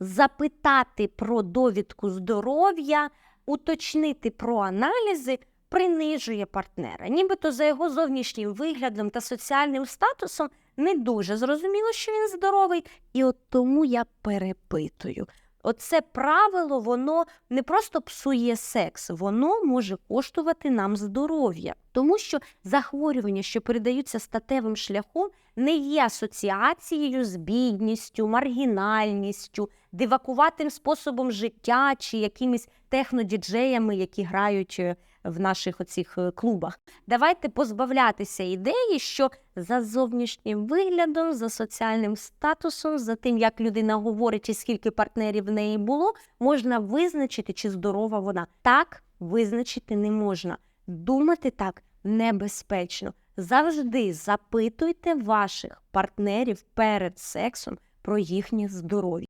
запитати про довідку здоров'я, уточнити про аналізи принижує партнера. Нібито за його зовнішнім виглядом та соціальним статусом не дуже зрозуміло, що він здоровий, і от тому я перепитую. Оце правило, воно не просто псує секс, воно може коштувати нам здоров'я, тому що захворювання, що передаються статевим шляхом, не є асоціацією з бідністю, маргінальністю, дивакуватим способом життя чи якимись технодіджеями, які грають е, в наших оцих е, клубах. Давайте позбавлятися ідеї, що за зовнішнім виглядом, за соціальним статусом, за тим, як людина говорить і скільки партнерів в неї було, можна визначити, чи здорова вона. Так визначити не можна. Думати так небезпечно. Завжди запитуйте ваших партнерів перед сексом про їхнє здоров'я.